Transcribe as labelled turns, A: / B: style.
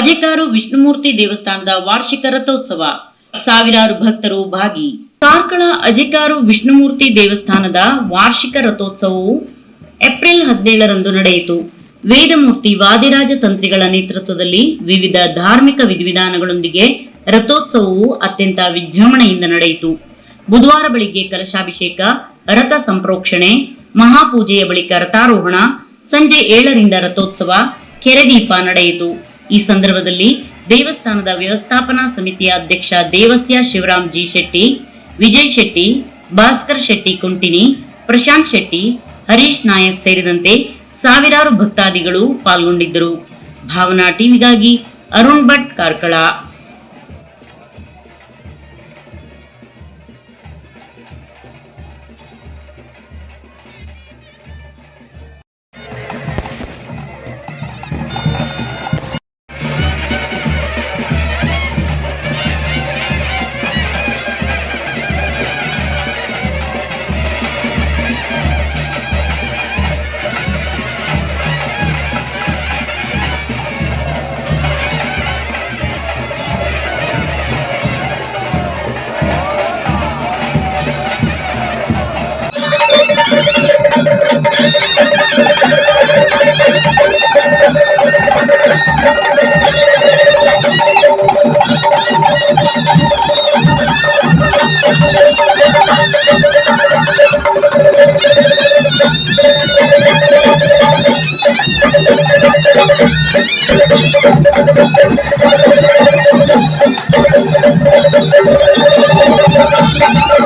A: ಅಜೆಕಾರು ವಿಷ್ಣುಮೂರ್ತಿ ದೇವಸ್ಥಾನದ ವಾರ್ಷಿಕ ರಥೋತ್ಸವ. ಸಾವಿರಾರು ಭಕ್ತರು ಭಾಗಿ. ಕಾರ್ಕಳ ಅಜೆಕಾರು ವಿಷ್ಣುಮೂರ್ತಿ ದೇವಸ್ಥಾನದ ವಾರ್ಷಿಕ ರಥೋತ್ಸವವು ಏಪ್ರಿಲ್ ಹದಿನೇಳರಂದು ನಡೆಯಿತು. ವೇದಮೂರ್ತಿ ವಾದಿರಾಜ ತಂತ್ರಿಗಳ ನೇತೃತ್ವದಲ್ಲಿ ವಿವಿಧ ಧಾರ್ಮಿಕ ವಿಧಿವಿಧಾನಗಳೊಂದಿಗೆ ರಥೋತ್ಸವವು ಅತ್ಯಂತ ವಿಜೃಂಭಣೆಯಿಂದ ನಡೆಯಿತು. ಬುಧವಾರ ಬೆಳಿಗ್ಗೆ ಕಲಶಾಭಿಷೇಕ, ರಥ ಸಂಪ್ರೋಕ್ಷಣೆ, ಮಹಾಪೂಜೆಯ ಬಳಿಕ ರಥಾರೋಹಣ, ಸಂಜೆ ಏಳರಿಂದ ರಥೋತ್ಸವ ಕೆರೆದೀಪ ನಡೆಯಿತು. ಈ ಸಂದರ್ಭದಲ್ಲಿ ದೇವಸ್ಥಾನದ ವ್ಯವಸ್ಥಾಪನಾ ಸಮಿತಿಯ ಅಧ್ಯಕ್ಷ ದೇವಸ್ಯ ಶಿವರಾಮ್ ಜಿ ಶೆಟ್ಟಿ, ವಿಜಯ್ ಶೆಟ್ಟಿ, ಭಾಸ್ಕರ್ ಶೆಟ್ಟಿ ಕುಂಟಿನಿ, ಪ್ರಶಾಂತ್ ಶೆಟ್ಟಿ, ಹರೀಶ್ ನಾಯಕ್ ಸೇರಿದಂತೆ ಸಾವಿರಾರು ಭಕ್ತಾದಿಗಳು ಪಾಲ್ಗೊಂಡಿದ್ದರು. ಭಾವನಾ ಟಿವಿಗಾಗಿ ಅರುಣ್ ಭಟ್ ಕಾರ್ಕಳ. Thank you.